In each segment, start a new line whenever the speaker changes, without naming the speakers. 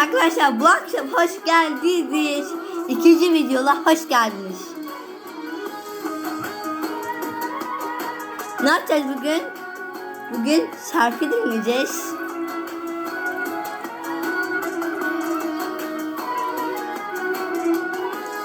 Arkadaşlar bu akşam hoş geldiniz. İkinci videola hoş geldiniz. Ne yapacağız bugün? Bugün şarkı dinleyeceğiz.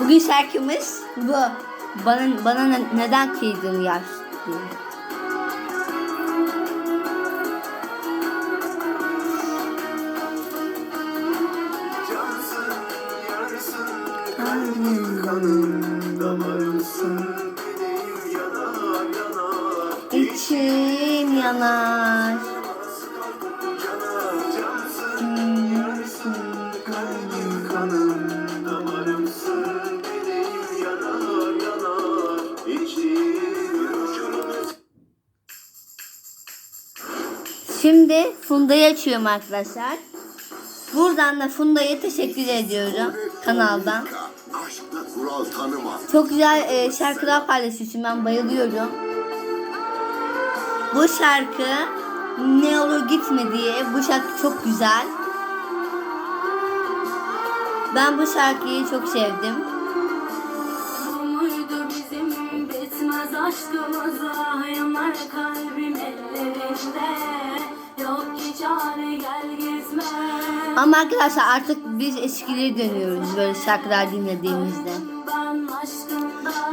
Bugün şarkımız bu. Bana, bana ne- neden kıydın yaş diye.
Yanar, yanar,
içim yanar. Şimdi Funda'yı açıyorum arkadaşlar. Buradan da Funda'ya teşekkür ediyorum kanaldan.
Aşkla kural tanımaz.
Çok güzel e, şarkılar paylaşıyorsun. Ben bayılıyorum. Bu şarkı ne olur gitme diye. Bu şarkı çok güzel. Ben bu şarkıyı çok sevdim.
Bu muydu bizim bitmez aşkımıza Yanar kalbim ellerinde Yok ki çare gel gitme
Ama arkadaşlar artık biz eskileri dönüyoruz böyle şarkılar dinlediğimizde.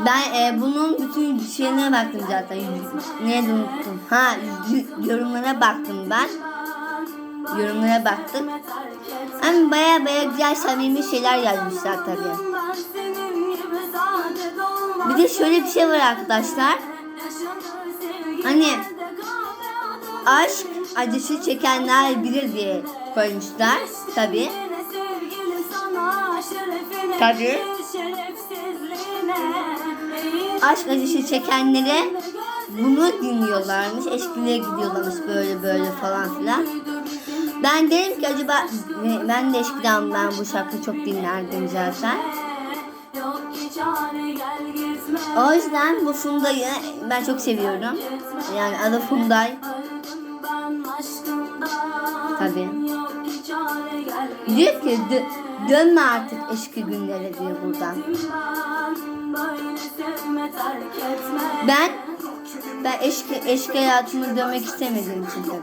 Ben
e, bunun bütün şeyine baktım zaten. Neydi unuttum. Ha yorumlara baktım ben. Yorumlara
et
Ama baya baya güzel samimi şeyler yazmışlar tabii.
Ben senin gibi sade dolmaz
Bir de şöyle bir şey var arkadaşlar. Hani aşk acısı çekenler bilir diye koymuşlar
şerefsizliğine Eğil
Aşk acısı çekenlere bunu dinliyorlarmış. Eskileri gidiyorlarmış böyle böyle falan filan. Ben dedim ki acaba ben de eskiden ben bu şarkıyı çok dinlerdim zaten. O yüzden bu Funda'yı ben çok seviyorum. Yani adı Funday.
Gitme
Diyor ki "Dö- dönme artık eski günlere diyor buradan.
Ben
Ben eski eski hayatıma dönmek istemediğim için tabii.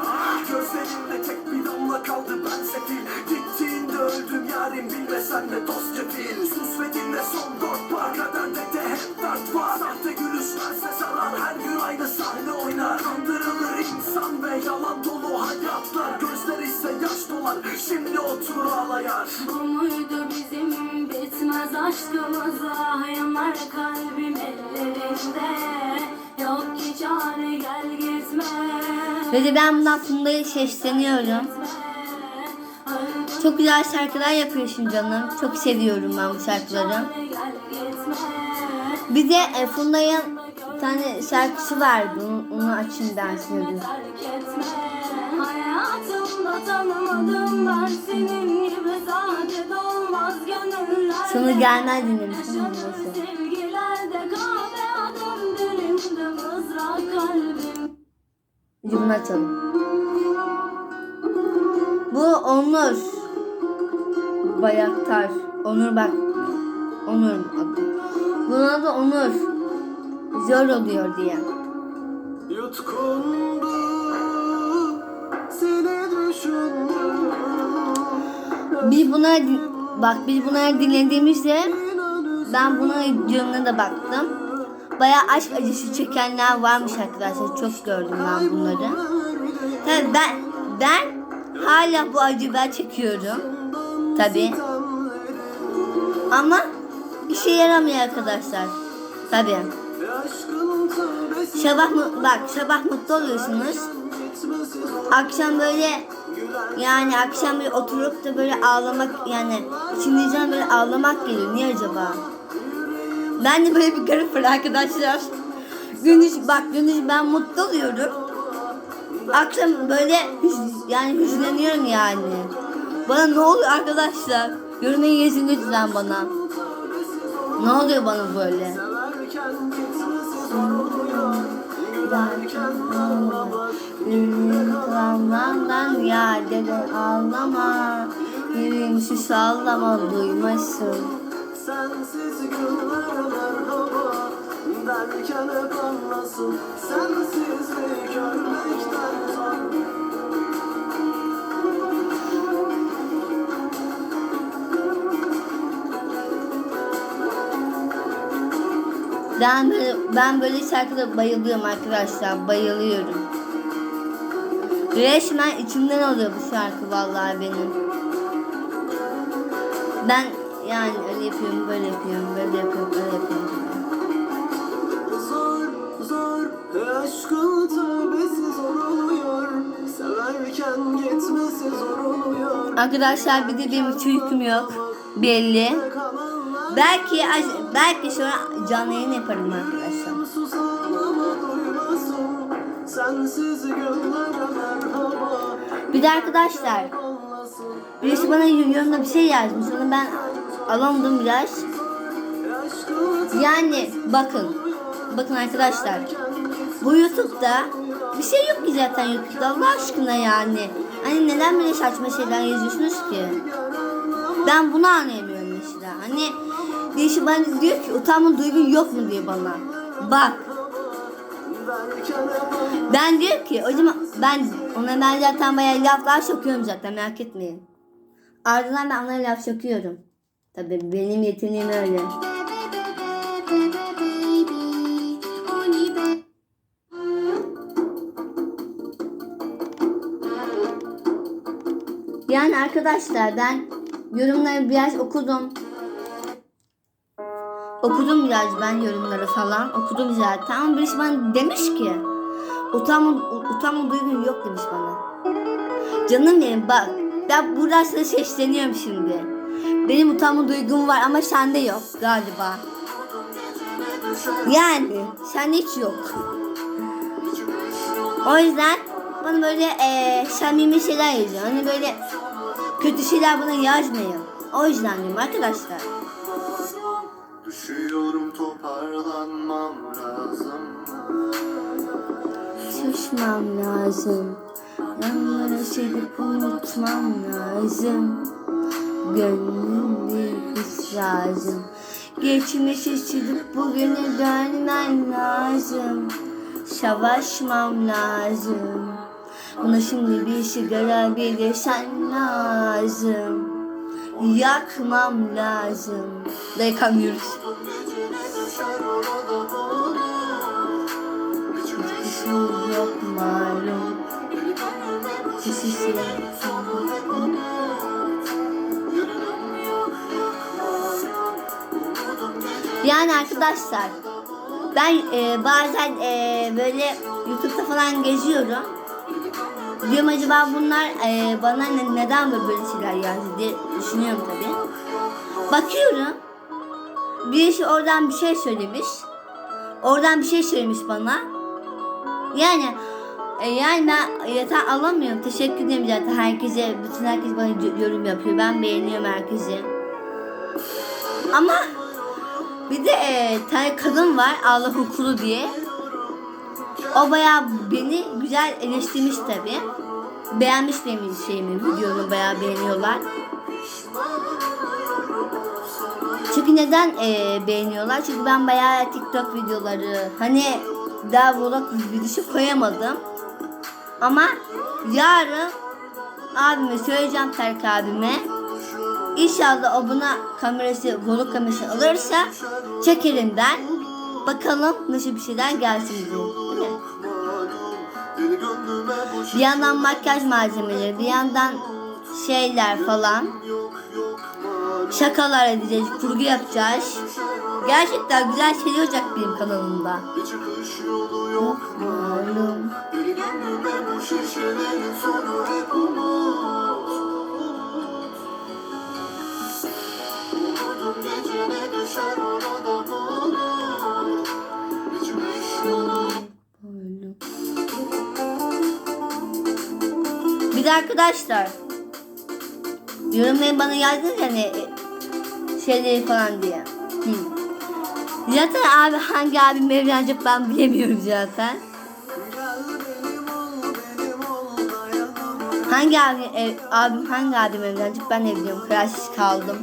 Ah, Sahte gülüşlerse sarar her gün aynı sahne oynar Kandırılır ve yalan dolu hayatlar Gözler ise yaş dolar şimdi otur ağlayar
Bu muydu bizim bitmez aşkımıza Yanar kalbim ellerinde Yok ki çare gel gitme
Ve de ben bundan Funda'ya sesleniyorum. Çok güzel şarkılar yapıyorsun canım. Çok seviyorum ben bu şarkıları. Bir de Funda'nın tane şarkısı vardı. Onu, onu
terk etme Hayatımda tanımadım ben senin gibi sade dolmaz gönüller
Sonu gelmez dinlemiştim.
Sevgilerde kahve adım dilimde mızrak kalbim
Bunu açalım. Bu Onur. Bayaktar. Onur bak. Onur adı. Bunun adı Onur. Zor oluyor diye.
Yutkundu seni düşündüm
Biz buna bak biz bunları dinlediğimizde ben buna yorumuna da baktım. Baya aşk acısı çekenler varmış arkadaşlar. Çok gördüm ben bunları. Tabii ben ben hala bu acıyı ben çekiyorum. Tabii. Ama işe yaramıyor arkadaşlar. Tabii. Sabah bak sabah mutlu oluyorsunuz. Akşam böyle yani akşam böyle oturup da böyle ağlamak yani içinizden böyle ağlamak geliyor. Niye acaba? Ben de böyle bir garip var arkadaşlar. Gündüz bak gündüz ben mutlu oluyorum. Akşam böyle yani hüzünleniyorum yani. Bana ne oluyor arkadaşlar? Görmeyi yazın lütfen bana. Ne oluyor bana böyle?
Severken gitmesi zor oluyor derken ağlama
ağlama Yüreğimizi sallama duymasın.
Sensiz günler merhaba Derken hep anlasın. Sensizlik görmekten zor
Ben böyle, ben böyle şarkıda bayılıyorum arkadaşlar bayılıyorum. Resmen içimden oluyor bu şarkı vallahi benim. Ben yani öyle yapıyorum böyle yapıyorum böyle yapıyorum böyle yapıyorum.
Zor zor aşkın tövbesi zor oluyor Severken gitmesi zor oluyor
Arkadaşlar bir de benim türküm yok belli. Belki belki sonra canlı yayın yaparım arkadaşlar. Bir de arkadaşlar birisi bana yorumda bir şey yazmış. Onu ben alamadım biraz. Yani bakın. Bakın arkadaşlar. Bu YouTube'da bir şey yok ki zaten YouTube'da Allah aşkına yani. Hani neden böyle saçma şeyler yazıyorsunuz ki? Ben bunu anlayamıyorum mesela. Hani birisi bana diyor ki utanma duygun yok mu diyor bana. Bak Ben diyor ki o ben ona ben zaten bayağı laflar sokuyorum zaten merak etmeyin. Ardından ben onlara laf sokuyorum. Tabii benim yeteneğim öyle. Yani arkadaşlar ben yorumları biraz okudum. Okudum biraz ben yorumları falan. Okudum zaten ama birisi bana demiş ki utanma, utanma duygun yok demiş bana. Canım benim bak ben buradan sana sesleniyorum şimdi. Benim utanma duygum var ama sende yok galiba. Yani sende hiç yok. O yüzden bana böyle eee samimi şeyler yazıyor. Hani böyle kötü şeyler bana yazmayın. O yüzden diyorum arkadaşlar.
Düşüyorum toparlanmam lazım
Susmam lazım. Yanlara silip unutmam lazım. Gönlüm bir kız lazım. Geçmişi silip bugüne dönmen lazım. Savaşmam lazım. Buna şimdi bir sigara bir de sen lazım. Yakmam lazım. Da yakamıyoruz. Yani arkadaşlar ben e, bazen e, böyle YouTube'da falan geziyorum. Diyorum acaba bunlar e, bana ne- neden böyle şeyler yazdı diye düşünüyorum tabii. Bakıyorum. Birisi oradan bir şey söylemiş. Oradan bir şey söylemiş bana. Yani e, yani ben yatağı alamıyorum. Teşekkür ederim zaten herkese. Bütün herkes bana yorum yapıyor. Ben beğeniyorum herkesi. Ama bir de e, tane kadın var Allah okulu diye. O bayağı beni güzel eleştirmiş tabi. Beğenmiş benim şeyimi, videomu bayağı beğeniyorlar. Çünkü neden e, beğeniyorlar? Çünkü ben bayağı TikTok videoları, hani daha vlog videosu koyamadım. Ama yarın abime söyleyeceğim Tarık abime. İnşallah o buna kamerası, vlog kamerası alırsa çekerim ben. Bakalım nasıl bir şeyler gelsin
boş
Bir yandan makyaj malzemeleri, bir yandan şeyler falan. Şakalar edeceğiz, kurgu yapacağız. Gerçekten güzel şeyler olacak benim kanalımda.
Yok. Bir
de arkadaşlar Yorumları bana yazdınız hani şeyleri falan diye. Hı. Zaten abi hangi abim evlenecek ben bilemiyorum zaten. Hangi abi, ev, abim hangi abim evlenecek ben de biliyorum. Kararsız kaldım.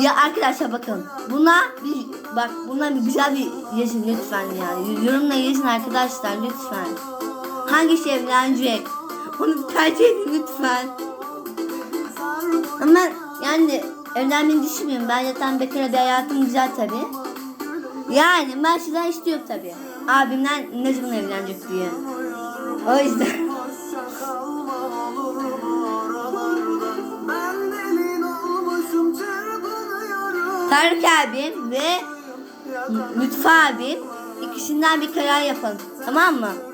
Ya arkadaşlar bakın buna bir bak buna bir güzel bir yazın lütfen yani. Yorumla yazın arkadaşlar lütfen. Hangi şey evlenecek? Onu tercih edin lütfen. Ama yani evlenmeyi düşünmüyorum. Ben zaten bekar bir hayatım güzel tabi. Yani ben sizden istiyorum tabi. Abimden ne zaman evlenecek diye. O yüzden. Tarık abim ve Lütfü abim ikisinden bir karar yapalım. Tamam mı?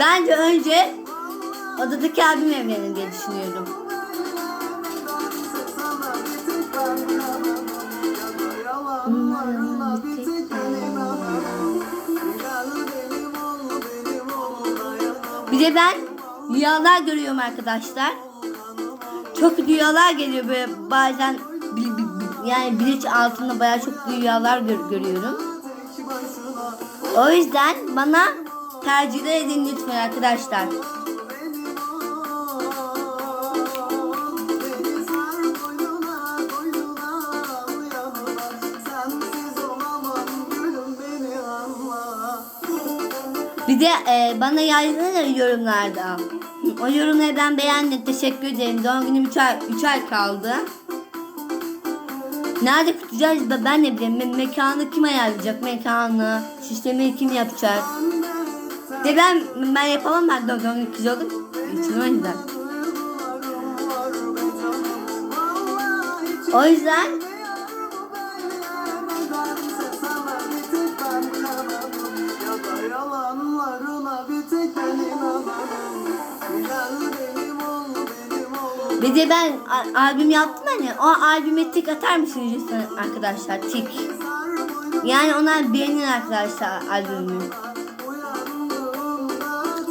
Bence önce odadaki abim evlenir diye düşünüyorum.
Bir
de ben rüyalar görüyorum arkadaşlar. Çok rüyalar geliyor böyle bazen yani bilinç altında bayağı çok rüyalar gör- görüyorum. O yüzden bana tercih edin lütfen arkadaşlar. Bir de e, bana yazdınız ya yorumlarda. O yorumları ben beğendim. Teşekkür ederim. Doğum günüm 3 ay, üç ay kaldı. Nerede kutlayacağız da ben ne bileyim. Me- mekanı kim ayarlayacak? Mekanı, sistemi kim yapacak? De ben ben yapamam ben doğum günü kız oldum. İçim o yüzden.
Bir
de ben albüm yaptım hani o albüme tik atar mısınız lütfen arkadaşlar tik. Yani onlar beğenin arkadaşlar albümümü.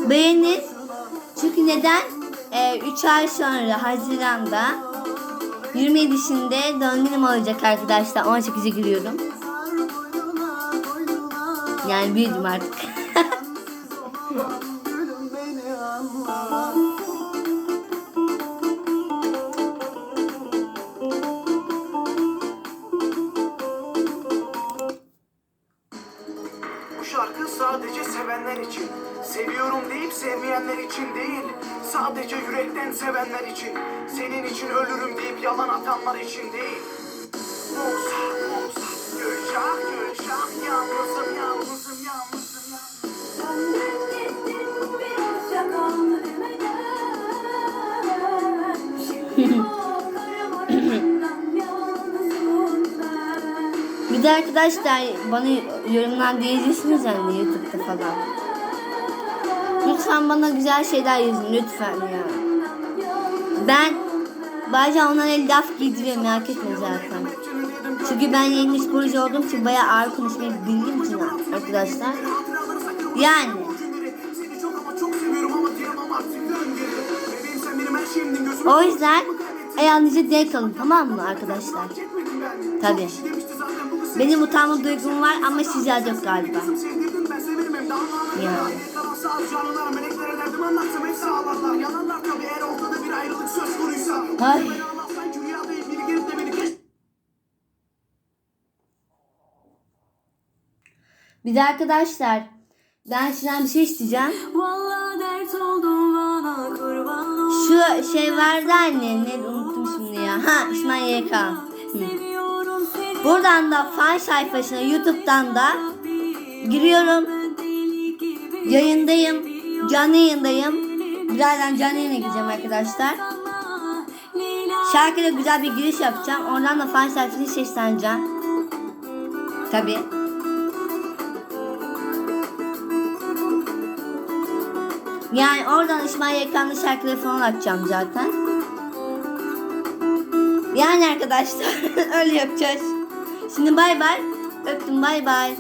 Beğenin. Çünkü neden? 3 ay sonra Haziran'da 27'sinde doğum günüm olacak arkadaşlar. 18'e giriyorum. Yani büyüdüm artık.
Yürekten sevenler için. Senin için ölürüm deyip yalan atanlar için değil. Musa, Musa, Gülşah, Gülşah, yalnızım, yalnızım, yalnızım, yalnızım.
Bir
de arkadaşlar bana yorumlar diyeceksiniz yani YouTube'da falan. Lütfen bana güzel şeyler yazın lütfen ya. Ben bazen onlara laf giydiriyorum merak etme zaten. Çünkü ben yeni iş proje olduğum için bayağı ağır konuşmayı bildiğim için arkadaşlar. Yani o yüzden ayağınıza denk alın tamam mı arkadaşlar?
Kız
Benim utanma duygum var ama sizlerde yok galiba. Yani.
Keş...
Bir de arkadaşlar ben sizden bir şey isteyeceğim. Şu şey vardı anne ne unuttum şimdi ya. Ha İsmail YK. Buradan da fan sayfasına YouTube'dan da giriyorum. Yayındayım. Canlı yayındayım. Birazdan canlı yayına gireceğim arkadaşlar. Şarkıyla güzel bir giriş yapacağım. Oradan da fan sayfasını sesleneceğim. Tabi. Yani oradan İsmail Yakan'lı şarkıları falan açacağım zaten. Yani arkadaşlar öyle yapacağız. Şimdi bay bay. Öptüm bay bay.